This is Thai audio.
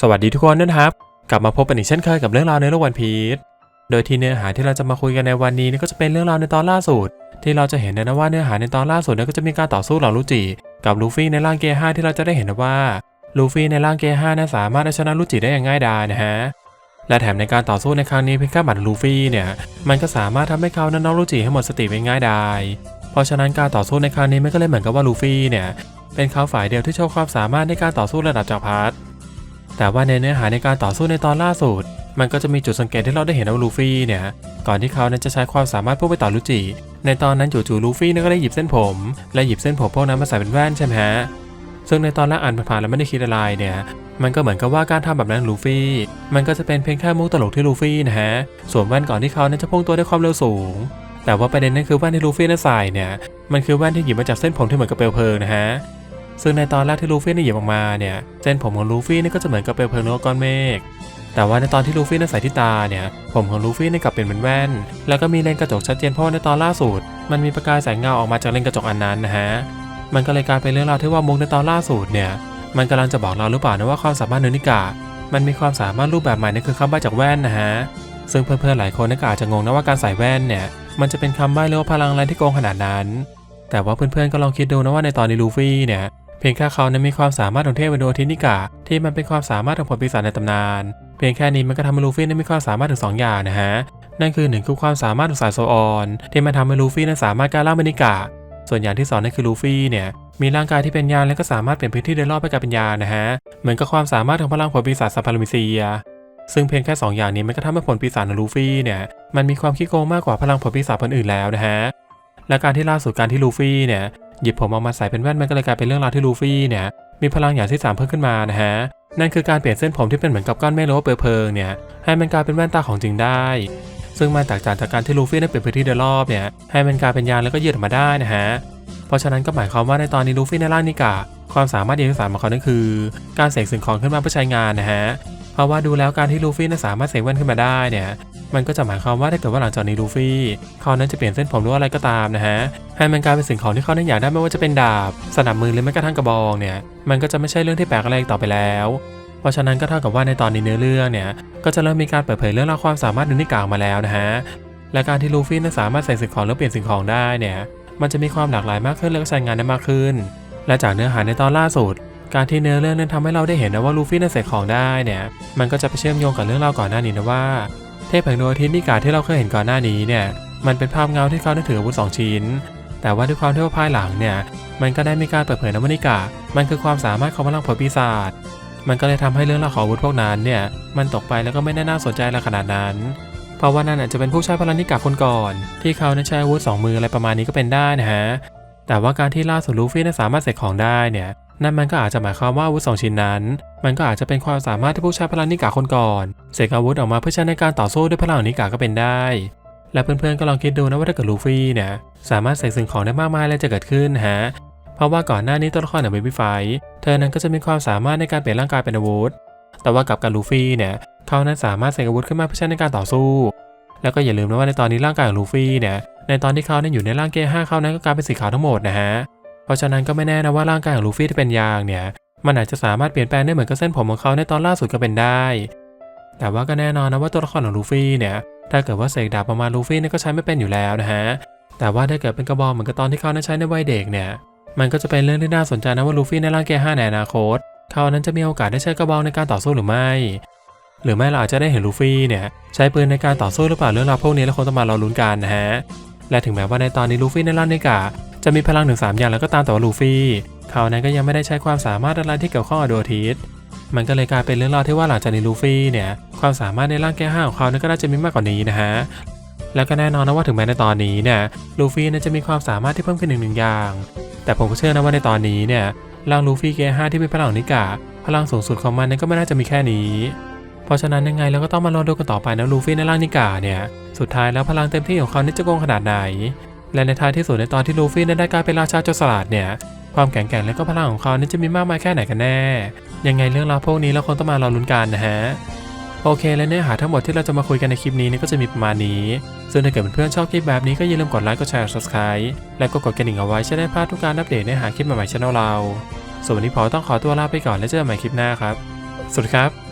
สวัสดีทุกคนนะครับ กลับมาพบกันอีกเช่นเคยกับเรื่องราวในโลกวันพีชโดยที่เนื้อหาที่เราจะมาคุยกันในวันนี้นก็จะเป็นเรื่องราวในตอนล่าสุด ที่เราจะเห็นนะว่าเนื้อหาในตอนล่าสุดนั้นก็จะมีการต่อสู้เหล่าลูจิกับลูฟี่ในร่างเกย์ห้าที่เราจะได้เห็นนะว่าลูฟี่ในร่างเกย์ห้านั้นสามารถเอาชนะลูจิได้อย่างง่ายดายนะฮะและแถมในการต่อสู้ในครั้งนี้เพียงแค่บัตรลูฟี่เนี่ยมันก็สามารถทำให้เขานั้นน้องลูจิให้หมดสติไปง่ายดายเพราะฉะนั้นการต่อสู้ในครั้งนี้มันก็เลยเหมือนกับว่าลูฟี่เนี่ยเป็นเขาฝ่ายเดียวที่โชว์ความสามารถในการต่อสู้ระดับจักรพรรดิ แต่ว่าในเนื้อหาในการต่อสู้ในตอนล่าสุด มันก็จะมีจุดสังเกตที่เราได้เห็นว่าลูฟี่เนี่ยก่อนที่เขานั้นจะใช้ความสามารถพุ่งไปต่อลูจิในตอนนั้นจู่ๆลูฟี่นี่ยก็ได้หยิบเส้นผม และหยิบเส้นผมพวกนั้นมาใส่เป็นแว่นใช่ไหมฮะซึ่งในตอนแรกอ่านผ่านๆแล้วไม่ได้คิดอะไรเนี่ยมันก็เหมือนกับว่าการทำแบบนั้นลูฟี่ มันก็จะเป็นเพียงแค่มุกตลกที่ลูฟี่นะฮะสวมแว่นก่อนที่เขานั้นจะพุ่งตัวด้วยความเร็วสูง แต่ว่าประเด็นนั้นคือแว่นที่ลูฟี่นั้นใส่เนี่ยมันคือแว่นที่หยิบมาจากเส้นผมที่เหมือนกับเปลวเพลิงนะฮะ ซึ่งในตอนแรกที่ลูฟี่ได้หยิบออกมาเนี่ยเส้นผมของลูฟี่นี่ก็จะเหมือนกับเปลวเพลิงหรือว่าก้อนเมฆแต่ว่าในตอนที่ลูฟี่นั้นใส่ที่ตาเนี่ย ผมของลูฟี่นี่กลับเป็นเหมือนแว่น แล้วก็มีเลนกระจกชัดเจนเพราะว่าในตอนล่าสุด มันมีประกายแสงเงาออกมาจากเลนกระจกอันนั้นนะฮะ มันก็เลยกลายเป็นเรื่องราวที่ว่ามุกในตอนล่าสุดเนี่ย มันกำลังจะบอกเราหรือเปล่านะว่าความสามารถเนนิกามันมีความสามารถรูปแบบใหม่นั่นคือคำใบ้จากแว่นนะฮะ ซึ่งเพื่อนๆหลายคนน่าก็อาจจะงงนะว่าการใส่แว่นเนี่ย มันจะเป็นคำใบ้หรือว่าพลังอะไรที่โกงขนาดนั้น แต่ว่าเพื่อนๆก็ลองคิดดูนะว่าในตอนนี้ลูฟี่เนี่ย เพียงแค่เขานั้นมีความสามารถของเทพวินโดทินิกาที่มันเป็นความสามารถของผลปีศาจในตำนาน เพียงแค่นี้มันก็ทำให้ลูฟี่นั้นมีความสามารถถึงสองอย่างนะฮะ นั่นคือหนึ่งคือความสามารถของสายโซออน ที่มันทำให้ลูฟี่นั้นสามารถกล้าล่างเมนิกาส่วนอย่างที่สองนั่นคือลูฟี่เนี่ยมีร่างกายที่เป็นยานและก็สามารถเปลี่ยนพื้นที่โดยรอบไปกลายเป็นยานนะฮะ เหมือนกับความสามารถของพลังผลปีศาจซาพารมิเซีย ซึ่งเพียงแค่สองอย่างนี้มันก็ทำให้ผลปีศาจของลูฟี่เนี่ยมันมีความขี้โกงมากกว่าพลังผลปีศาจคนอื่นแล้วนะฮะและการที่ล่าสุดการที่ลูฟี่เนี่ย หยิบผมออกมาใส่เป็นแว่นมันก็เลยกลายเป็นเรื่องราวที่ลูฟี่เนี่ยมีพลังอย่างที่สามเพิ่มขึ้นมานะฮะนั่นคือการเปลี่ยนเส้นผมที่เป็นเหมือนกับก้อนเมฆหรือว่าเปลวเพลิงเนี่ยให้มันกลายเป็นแว่นตาของจริงได้ ซึ่งมันแตกต่างจากการที่ลูฟี่ได้เปลี่ยนพื้นที่โดยรอบเนี่ยให้มันกลายเป็นยานแล้วก็ยืดออกมาได้นะฮะเพราะฉะนั้นก็หมายความว่าในตอนนี้ลูฟี่ในร่างนิกาความสามารถอย่างที่สามของเขานั่นคือ การเสกสิ่งของขึ้นมาเพื่อใช้งานนะฮะเพราะว่าดูแล้วการที่ลูฟี่นั้นสามารถเสกแว่นขึ้นมาได้เนี่ย มันก็จะหมายความว่าถ้าเกิดว่าหลังจากนี้ลูฟี่เขานั้นจะเปลี่ยนเส้นผมหรือว่าอะไรก็ตามนะฮะให้มันกลายเป็นสิ่งของที่เขานั้นอยากได้ไม่ว่าจะเป็นดาบ สนับมือหรือแม้กระทั่งกระบองเนี่ยมันก็จะไม่ใช่เรื่องที่แปลกอะไรอีกต่อไปแล้วเพราะฉะนั้นก็เท่ากับว่าในตอนนี้เนื้อเรื่องเนี่ยก็จะเริ่มมีการเปิดเผยเรื่องราวความสามารถนูนิกาออกมาแล้วนะฮะ และการที่ลูฟี่นั้นสามารถใส่สิ่งของแล้วเปลี่ยนสิ่งของได้เนี่ยมันจะมีความหลากหลายมากขึ้นและก็ใช้งานได้มากขึ้น และจากเนื้อหาในตอนล่าสุด การที่เนื้อเรื่องนั้นทำให้เราได้เห็นนะว่าลูฟี่นั้นเสกของได้เนี่ยมันก็จะไปเชื่อมโยงกับเรื่องราวก่อนหน้านี้นะว่า เทพแห่งดวงอาทิตย์นิกาที่เราเคยเห็นก่อนหน้านี้เนี่ยมันเป็นภาพเงาที่เขาได้ถืออาวุธสองชิ้น แต่ว่าด้วยความที่ว่าภายหลังเนี่ยมันก็ได้มีการเปิดเผยนะว่านิกามันคือความสามารถของพลังผลปีศาจมันก็เลยทำให้เรื่องราวของอาวุธพวกนั้นเนี่ยมันตกไปแล้วก็ไม่ได้น่าสนใจอะไรขนาดนั้นเพราะว่านั่นอาจจะเป็นผู้ใช้พลังนิกาคนก่อน ที่เขาใช้อาวุธสองมืออะไรประมาณนี้ก็เป็นได้นะฮะแต่ว่าการที่ล่าสุดลูฟี่นั้นสามารถเสกของได้เนี่ย นั่นมันก็อาจจะหมายความว่าอาวุธสองชิ้นนั้น มันก็อาจจะเป็นความสามารถที่ผู้ใช้พลังนิกาคนก่อนเสกอาวุธออกมาเพื่อใช้ในการต่อสู้ด้วยพลังนิกาก็เป็นได้ และเพื่อนๆก็ลองคิดดูนะว่าถ้าเกิดลูฟี่เนี่ยสามารถเสกสิ่งของได้มากมายอะไรจะเกิดขึ้นฮะเพราะว่าก่อนหน้านี้ตัวละครอย่างเบบี้ไฟเธอนั้นก็จะมีความสามารถในการเปลี่ยนร่างกายเป็นอาวุธแต่ว่ากับการลูฟี่เนี่ยเขานั้นสามารถเสกอาวุธขึ้นมาเพื่อใช้ในการต่อสู้ แล้วก็อย่าลืมนะว่าในตอนนี้ร่างกายของลูฟี่เนี่ยในตอนที่เขาเนี่ยอยู่ในร่างเกย์ห้าเขานั้นก็กลายเป็นสีขาวทั้งหมดนะฮะ ราะฉะนั้นก็ไม่แน่นะว่าร่างกายของลูฟี่ที่เป็นยางเนี่ย มันอาจจะสามารถเปลี่ยนแปลงได้เหมือนกับเส้นผมของเขาในตอนล่าสุดก็เป็นได้ แต่ว่าก็แน่นอนนะว่าตัวละครของลูฟี่เนี่ย ถ้าเกิดว่าเสกดาบประมาณลูฟี่เนี่ยก็ใช้ไม่เป็นอยู่แล้วนะฮะ แต่ว่าถ้าเกิดเป็นกระบอกเหมือนกับตอนที่เขานั้นใช้ในวัยเด็กเนี่ย มันก็จะเป็นเรื่องที่น่าสนใจนะว่าลูฟี่ในร่างเกย์ห้าในอนาคต เขานั้นจะมีโอกาสได้ใช้กระบอกในการต่อสู้หรือไม่ หรือไม่เราอาจจะได้เห็นลูฟี่เนี่ยใช้ปืนในการต่อสู้หรือเปล่าเรื่องราวพวกนี้แล้วคงต้องมารอลุ้นกันนะฮะ และถึงแม้ว่าในตอนนี้ลูฟี่ในร่างนิกา จะมีพลังถึง 3 อย่างแล้วก็ตามแต่ว่าลูฟี่ เขานั้นก็ยังไม่ได้ใช้ความสามารถอะไรที่เกี่ยวข้องกับดวงอาทิตย์มันก็เลยกลายเป็นเรื่องราวที่ว่าหลังจากนี้ลูฟี่เนี่ยความสามารถในร่างแก้ห้าของเขานั้นก็น่าจะมีมากกว่านี้นะฮะแล้วก็แน่นอนนะว่าถึงแม้ในตอนนี้เนี่ยลูฟี่นั้นจะมีความสามารถที่เพิ่มขึ้นหนึ่งหนึ่งอย่าง แต่ผมก็เชื่อนะว่าในตอนนี้เนี่ยร่างลูฟี่เกห้าที่เป็นพลังนิกาพลังสูงสุดของมันนั้นก็ไม่น่าจะมีแค่นี้ เพราะฉะนั้นยังไงเราก็ต้องมารอดูกันต่อไปนะลูฟี่ในร่างนิกาเนี่ยสุดท้ายแล้วพลังเต็มที่ของเขานี่จะโกงขนาดไหน และในท้ายที่สุดในตอนที่ลูฟี่นั้นได้กลายเป็นราชาโจรสลัดเนี่ย ความแข็งแกร่งและก็พลังของเขานั้นจะมีมากมายแค่ไหนกันแน่ ยังไงเรื่องราวพวกนี้เราคงต้องมารอลุ้นกันนะฮะโอเค และเนื้อหาทั้งหมดที่เราจะมาคุยกันในคลิปนี้นี่ก็จะมีประมาณนี้ ซึ่งถ้าเกิดเพื่อนๆชอบคลิปแบบนี้ก็อย่าลืมกดไลค์ กดแชร์ subscribe และก็กดกระดิ่งเอาไว้จะได้พลาดทุกการอัปเดตเนื้อหาคลิปใหม่ๆช่องเรา ส่วนวันนี้พอต้องขอตัวลาไปก่อนแล้วเจอกันใหม่คลิปหน้าครับ สวัสดีครับ